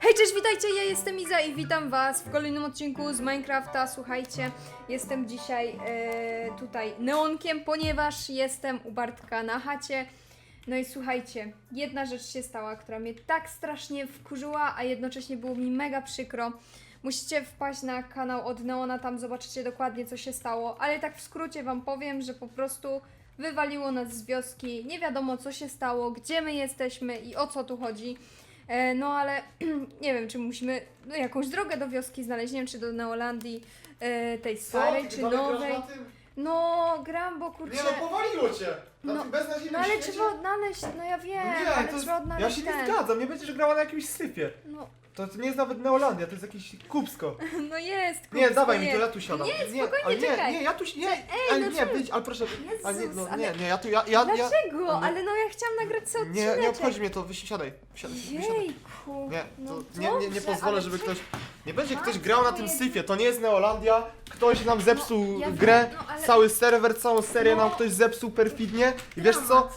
Hej, cześć, witajcie, ja jestem Iza i witam was w kolejnym odcinku z Minecrafta. Słuchajcie, jestem dzisiaj e, tutaj neonkiem, ponieważ jestem u Bartka na chacie. No i słuchajcie, jedna rzecz się stała, która mnie tak strasznie wkurzyła, a jednocześnie było mi mega przykro. Musicie wpaść na kanał od Neona, tam zobaczycie dokładnie co się stało, ale tak w skrócie wam powiem, że po prostu wywaliło nas z wioski, nie wiadomo co się stało, gdzie my jesteśmy i o co tu chodzi. E, no ale nie wiem, czy musimy no, jakąś drogę do wioski znaleźć, nie wiem, czy do Neolandii e, tej starej, czy nowej. No, gram, bo kurczę... Nie no, powaliło cię! Na No, tym beznadziejnym No ale świecie? trzeba odnaleźć, no ja wiem, No nie, ale to jest, trzeba odnaleźć ja się nie ten. zgadzam, nie będziesz grała na jakimś sypie. No, To, nie jest nawet Neolandia, to jest jakieś kubsko. no jest, Nie, kurczę, dawaj mi to, ja tu siadam. Nie, spokojnie, ale nie, czekaj. nie, ja tu nie, Ej, ale no nie, czemu? wyjdź, ale proszę. ale nie, Jezus, no, ale- nie, nie, ja tu, ja, ja, ja Dlaczego? ale- Ale no ja chciałam nagrać sobie nie, odcineczek. nie obchodzi mnie to, wysiadaj, siadaj, wysiadaj. Jejku. Nie, no to nie, nie, nie dobrze, pozwolę, ale żeby ktoś. Nie będzie Masz ktoś grał na tym syfie, to nie jest Neolandia. Ktoś nam zepsuł No, ja wiem, grę, no, ale- cały serwer, całą serię No. nam ktoś zepsuł perfidnie. I wiesz co? Dramat.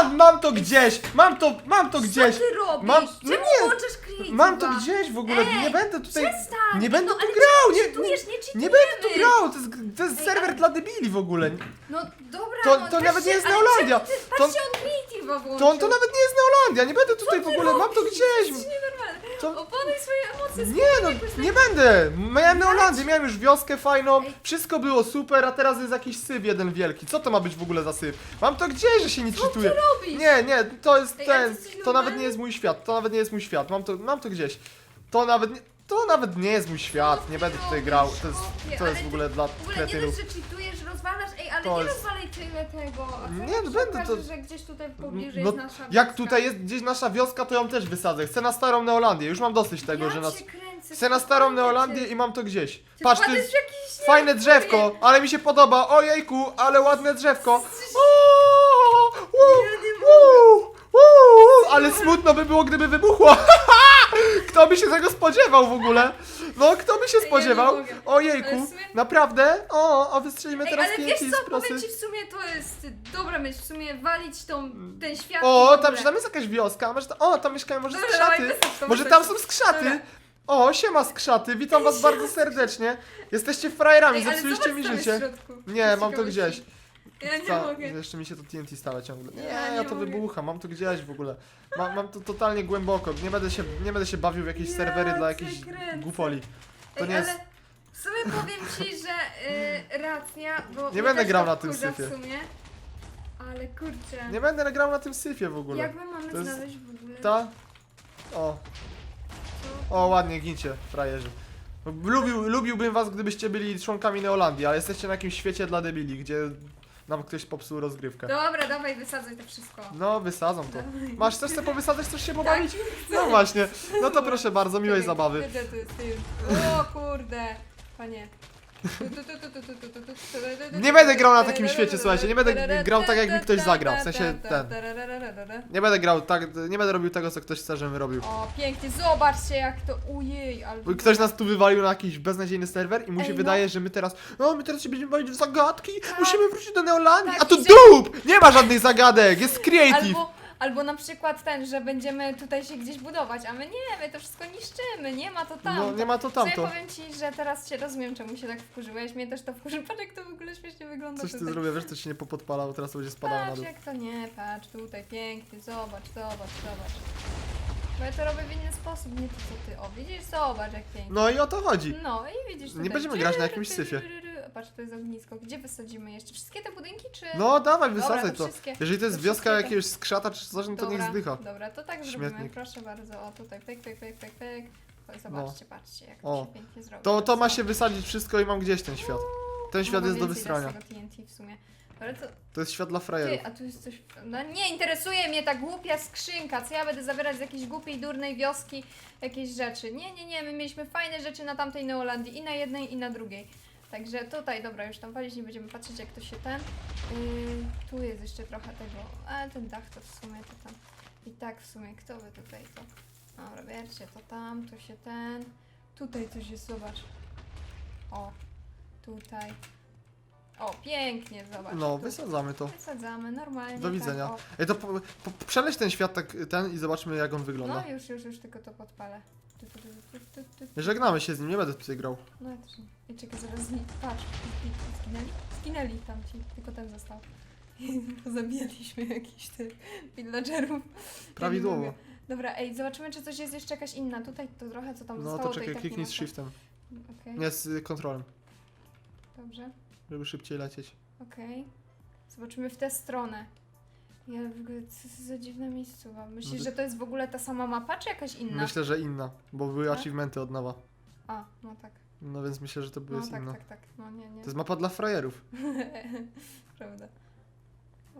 A, mam to gdzieś! Mam to, mam to gdzieś! Co ty robisz? Mam- no Czemu nie. włączasz? Mam to gdzieś w ogóle, Ej, nie będę tutaj. Przestań! Nie będę no, tu ale grał, nie, cheatujesz, nie nie cheatujemy. będę tu grał, to jest, to jest Ej, serwer ale- dla debili w ogóle. No dobra, To- no, to nawet nie jest ale Neolandia. czemu ty- To- Patrzcie, on creative'a włączył. To, to nawet nie jest Neolandia, nie będę tutaj w ogóle, mam to gdzieś. To- Opanuj swoje emocje. Nie no, nie będę! Miałem Neolandię, miałem już wioskę fajną, wszystko było super, a teraz jest jakiś syf jeden wielki. Co to ma być w ogóle za syf? Mam to gdzieś, że się nie czytuje. robisz? Nie, nie, to jest Ej, ten, jesteś to nawet nie jest mój świat, to nawet nie jest mój świat, mam to, mam to gdzieś. To nawet nie, to nawet nie jest mój świat, nie będę tutaj grał, to jest, to jest w ogóle dla W ogóle nie kretynów. dość, że cheatujesz, rozwalasz, ej, ale nie rozwalaj tyle tego. A co Nie, jak no się będę okaże, to- że gdzieś tutaj w pobliżu No, jest nasza jak wioska? tutaj jest gdzieś nasza wioska, to ją też wysadzę. Chcę na starą Neolandię, już mam dosyć tego, ja że nas... cię kręcę, Chcę na starą Neolandię ty- i mam to gdzieś. ty Patrz, w jakiś fajne śnieg, drzewko, ale mi się podoba. Ojejku, ale ładne drzewko. O, uu, Ja nie uu, uu, Ale smutno by było, gdyby wybuchło. Kto by się tego spodziewał w ogóle? No, kto by się spodziewał? mogę. Ale Ojejku, w sumie- naprawdę? O, a wystrzelimy Ej, teraz ale wiesz z co, prosy. powiem ci w sumie to jest dobra myśl, w sumie walić tą, ten świat. O, tam, tam jest jakaś wioska, może tam, o, tam mieszkają może Dobra, dawaj, skrzaty. wysadź to, Może tam to. są skrzaty. Dobra. O, siema skrzaty, witam was bardzo serdecznie. Jesteście frajerami, zepsuliście mi życie. Nie, mam to gdzieś. Ja nie mogę. jeszcze mi się to TNT stawia ciągle. Nie, Ja ja, nie to mogę. wybucha, mam to gdzieś w ogóle. Mam, mam to totalnie głęboko. Nie będę się, nie będę się bawił w jakieś Ja serwery dla cię jakichś kręcę. gufoli. To Ej, nie jest. ale w sumie powiem ci, że y, racja, bo mnie będę też grał to na tym wkurza syfie. W sumie, ale kurczę. Nie będę grał na tym syfie w ogóle. Jak my mamy To jest- znaleźć w ogóle? Ta? O, co? o ładnie, gincie, frajerzy. Lubił, lubiłbym was, gdybyście byli członkami Neolandii, ale jesteście na jakimś świecie dla debili, gdzie nam ktoś popsuł rozgrywkę. Dobra, dawaj, wysadzaj to wszystko. No, wysadzą to. Dawaj. Masz, chcesz sobie powysadzać, chcesz się Tak, pobawić? No właśnie. No to proszę bardzo, miłej Czekaj, zabawy. gdzie to jest ty? O kurde, panie. Nie będę grał na takim świecie, słuchajcie, nie będę grał tak, jakby ktoś zagrał, w sensie ten. Nie będę grał tak, nie będę robił tego, co ktoś chce, żebym robił. O, pięknie, zobaczcie jak to, ujej, ale... Ktoś nas tu wywalił na jakiś beznadziejny serwer i mu Ej, się no. wydaje, że my teraz, no my teraz się będziemy bawić w zagadki, Tak. musimy wrócić do Neolandii, Tak, a to dup! Nie ma żadnych zagadek, jest creative! Albo, albo na przykład ten, że będziemy tutaj się gdzieś budować, a my nie, my to wszystko niszczymy, nie ma to tam. No nie ma to W sumie tamto. powiem ci, że teraz cię rozumiem, czemu się tak wkurzyłeś, mnie też to wkurzy, patrz jak to w ogóle śmiesznie wygląda Coś ty tutaj. zrobię, wiesz, to się nie popodpalało, teraz to będzie spadało na Patrz dół. jak to nie, patrz tutaj, pięknie, zobacz, zobacz, zobacz. Bo ja to robię w inny sposób, nie to co ty, o widzisz, zobacz jak pięknie. No i o to chodzi. No i widzisz tutaj. Nie będziemy grać na jakimś syfie. Patrz, to jest ognisko. Gdzie wysadzimy jeszcze? Wszystkie te budynki, czy... No dawaj, Dobra, wysadzaj to wszystkie. Jeżeli to jest to wioska te- jakiegoś skrzata czy coś, no to niech zdycha. Dobra, to tak zrobimy. Śmietnik. Proszę bardzo. O, tutaj pyk, pyk, pyk, pyk, pyk. O, Zobaczcie, patrzcie, jak O. to się pięknie zrobi. To, to ma się wysadzić wszystko i mam gdzieś ten świat. Ten świat jest do tego TNT w sumie. Ale to... To jest świat dla Ty, frajerów. a tu jest coś... No nie interesuje mnie ta głupia skrzynka, co ja będę zabierać z jakiejś głupiej, durnej wioski jakieś rzeczy. Nie, nie, nie, my mieliśmy fajne rzeczy na tamtej Neolandii i na jednej i na drugiej. Także tutaj, dobra, już tam walić, nie będziemy patrzeć jak to się ten... Yy, tu jest jeszcze trochę tego, ale ten dach to w sumie to tam... I tak w sumie, kto by tutaj to... Dobra, bierzcie to tam, tu się ten... Tutaj coś jest, zobacz. O, tutaj. O, pięknie, zobacz. No, tu. wysadzamy to. Wysadzamy, normalnie. Do widzenia. Tak. Ej, to po, po, przeleć ten świat tak ten i zobaczmy jak on wygląda. no już, już, już tylko to podpalę. Tu, tu, tu, tu, tu, tu, tu. Żegnamy się z nim, nie będę tutaj grał. No ja też nie. I czekaj, zaraz zni... Patrz, zni- zginęli? Zginęli tam ci, tylko ten został. Zabijaliśmy jakiś tych villagerów. Prawidłowo. Ja nie mogę. Dobra, ej, zobaczymy, czy coś jest jeszcze jakaś inna. Tutaj to trochę, co tam No zostało, to czekaj, i tak kliknij nie z ma shiftem. Okej, Nie, z y, kontrolem, dobrze. żeby szybciej lecieć. Okej. Zobaczymy w tę stronę. Ja w ogóle, co to za dziwna miejscowa. Myślisz, No to- że to jest w ogóle ta sama mapa, czy jakaś inna? Myślę, że inna, bo były Tak? achievementy od nowa. A, no tak. No więc myślę, że to No tak, inna. tak, tak. No nie, nie. To jest mapa dla frajerów. Prawda.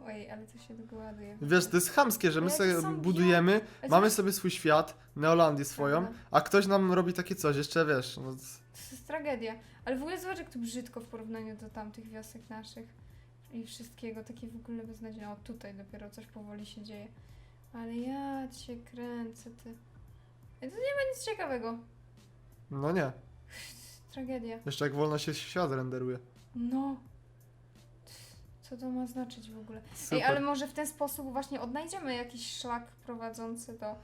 Ojej, ale to się długo ładuje. Wiesz, to jest chamskie, że my Jakie sobie są budujemy, Ale mamy sobie swój świat, Neolandię swoją, Prawda. a ktoś nam robi takie coś, jeszcze wiesz, no, To jest tragedia. Ale w ogóle zobacz, jak to brzydko w porównaniu do tamtych wiosek naszych. I wszystkiego, takie w ogóle beznadziejne. O, tutaj dopiero coś powoli się dzieje. Ale ja cię kręcę, ty. Ej, To nie ma nic ciekawego. no nie. Tragedia. Jeszcze jak wolno się świat renderuje. No. Co to ma znaczyć w ogóle? Super. Ej, ale może w ten sposób właśnie odnajdziemy jakiś szlak prowadzący do,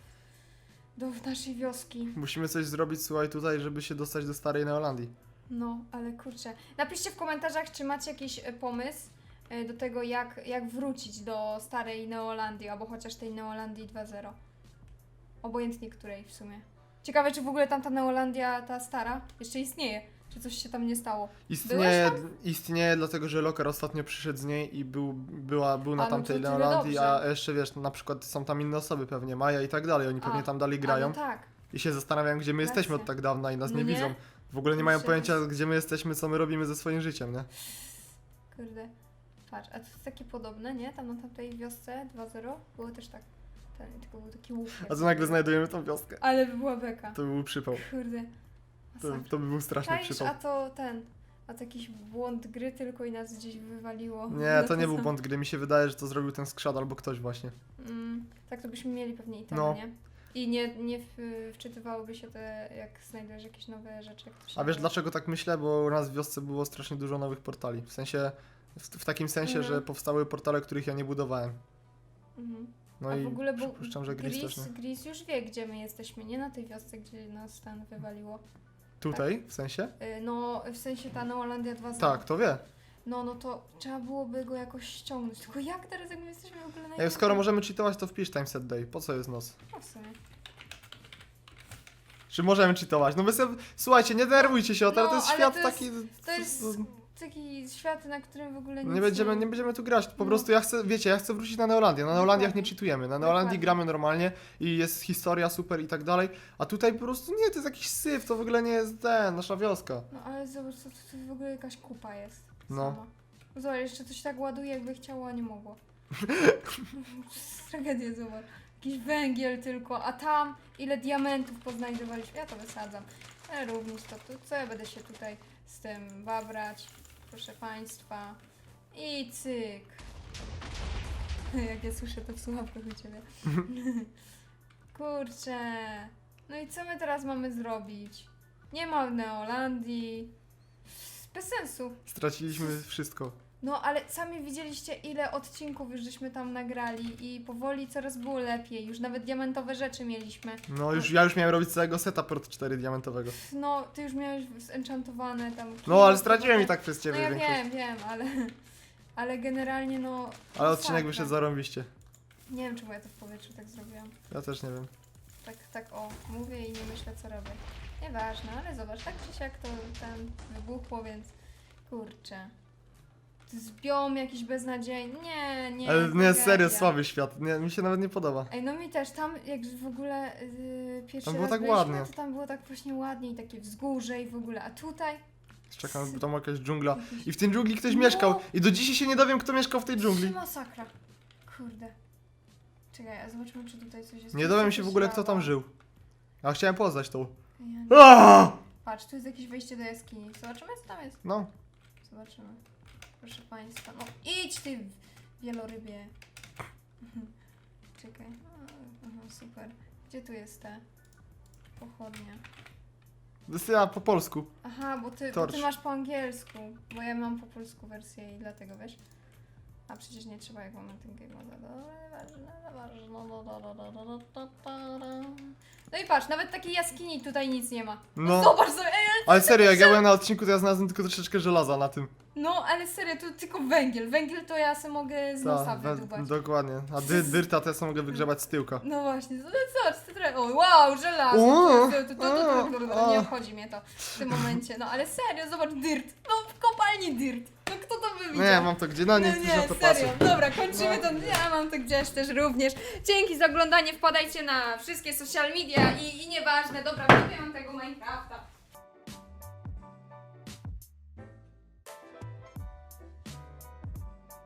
do naszej wioski. Musimy coś zrobić, słuchaj, tutaj, żeby się dostać do starej Neolandii. No, ale kurczę. Napiszcie w komentarzach, czy macie jakiś e, pomysł do tego, jak, jak wrócić do starej Neolandii, albo chociaż tej Neolandii 2.0. Obojętnie której w sumie. Ciekawe, czy w ogóle tamta Neolandia, ta stara, jeszcze istnieje. Czy coś się tam nie stało. Istnieje, istnieje dlatego, że Lokar ostatnio przyszedł z niej i był, była, był na A, no to tamtej tyle Neolandii, dobrze. a jeszcze wiesz, na przykład są tam inne osoby pewnie, Maja i tak dalej, oni pewnie tam dalej A, grają no tak. i się zastanawiają, gdzie my Racja. jesteśmy od tak dawna i nas No nie, nie? widzą. W ogóle nie mają Kurczę, pojęcia, gdzie my jesteśmy, co my robimy ze swoim życiem, nie? Kurde. Patrz, a to jest takie podobne, nie? Tam na tamtej wiosce 2.0 było też tak. Ten, tylko był taki łuk. A co nagle znajdujemy tą wioskę? Ale by była beka. To by był przypał. Kurde. To, Masakra. to by był straszny Czaisz, przypał. a to ten. A to jakiś błąd gry tylko i nas gdzieś wywaliło. Nie, No to nie był błąd gry, mi się wydaje, że to zrobił ten skrzat albo ktoś właśnie. Mm, tak to byśmy mieli pewnie i tego, No. nie? I nie, nie w, wczytywałoby się te, jak znajdujesz jakieś nowe rzeczy. Jak to się A wiesz dlaczego tak myślę? Bo u nas w wiosce było strasznie dużo nowych portali. W sensie, w, w takim sensie, Mhm. że powstały portale, których ja nie budowałem. Mhm. No A i w ogóle bo przypuszczam, że Gris też nie. Gris już wie, gdzie my jesteśmy, nie na tej wiosce, gdzie nas ten wywaliło. Tutaj, w sensie? Y, No, w sensie ta Neolandia 2.0. Tak, to wie. No, no to trzeba byłoby go jakoś ściągnąć. Tylko jak teraz, jak my jesteśmy w ogóle na Ej, skoro możemy cheatować, to wpisz time set day. Po co jest noc? No w sumie. Czy możemy cheatować? No my sobie... Słuchajcie, nie denerwujcie się, o No, to jest ale świat to jest- taki... To jest taki świat, na którym w ogóle nic Nie będziemy, nie będziemy tu grać, po No. prostu ja chcę, wiecie, ja chcę wrócić na Neolandię. Na Neolandiach nie Dokładnie. cheatujemy, na Neolandii Dokładnie. gramy normalnie i jest historia super i tak dalej, a tutaj po prostu nie, to jest jakiś syf, to w ogóle nie jest ten, nasza wioska. No ale zobacz, to, to, w ogóle jakaś kupa jest. No. Sama. Zobacz, jeszcze coś tak ładuje, jakby chciało, a nie mogło. Tragedia, zobacz. Jakiś węgiel tylko, a tam ile diamentów poznajdowaliśmy. Ja to wysadzam. Ale również co ja będę się tutaj z tym babrać, proszę Państwa. I cyk. Jak ja słyszę to w słuchawkach u Ciebie. Kurczę. No i co my teraz mamy zrobić? Nie ma Neolandii. Bez sensu. Straciliśmy wszystko. No ale sami widzieliście ile odcinków już żeśmy tam nagrali i powoli coraz było lepiej. Już nawet diamentowe rzeczy mieliśmy. No już, ja już miałem robić całego seta Port 4 diamentowego. No, ty już miałeś zenchantowane tam. No ale straciłem i tak przez No ciebie ja większość. wiem, wiem, ale... Ale generalnie no... Ale masakra. odcinek wyszedł zarąbiście. Nie wiem czemu ja to w powietrzu tak zrobiłam. Ja też nie wiem. Tak, tak o, mówię i nie myślę co robię. Nieważne, ale zobacz, tak czy siak to tam wybuchło, więc kurczę. Biom jakiś beznadziejny. Nie, nie. Ale nie, tragedia. serio, słaby świat. Nie, mi się nawet nie podoba. Ej, no mi też, tam jak w ogóle yy, pierwszy Tam było raz tak byliśmy, ładnie. to tam było tak właśnie ładnie i takie wzgórze i w ogóle, a tutaj Czekam, bo tam jakaś dżungla. I w tej dżungli ktoś No. mieszkał. I do dzisiaj się nie dowiem, kto mieszkał w tej dżungli. masakra. Kurde. Czekaj, a zobaczmy, czy tutaj coś jest. Nie dowiem się w ogóle, kto tam żył. A chciałem poznać tą. Ja nie- Aaaa! Patrz, tu jest jakieś wejście do jaskini. Zobaczymy, co tam jest. No, Zobaczymy. Proszę Państwa. No idź ty wielorybie. Czekaj. Aha, super. Gdzie tu jest ta pochodnia? Ja po polsku. Aha, bo ty, bo Torch. ty masz po angielsku, bo ja mam po polsku wersję i dlatego wiesz. A przecież nie trzeba jak mamy ten game moda. No i patrz, nawet takiej jaskini tutaj nic nie ma. No, No. zobacz sobie, ej, ale, Ale serio, jak ja byłem na odcinku, to ja znalazłem tylko troszeczkę żelaza na tym. No ale serio, tu tylko węgiel. Węgiel to ja sobie mogę z nosa wydubać. dokładnie. A dy, dyrta to ja sobie mogę wygrzebać z tyłka. No właśnie, no zobacz, ty trochę, o wow, żelazo, O, to, to, to, to, to, to, to, nie obchodzi mnie to w tym momencie, no ale serio, zobacz, dirt, no w kopalni dirt, no kto to by widział? Nie, mam to gdzie, no nie No na to serio. Dobra, kończymy No. to. Ja mam to gdzieś też również. Dzięki za oglądanie. Wpadajcie na wszystkie social media i, i nieważne. Dobra, nie mam tego Minecrafta.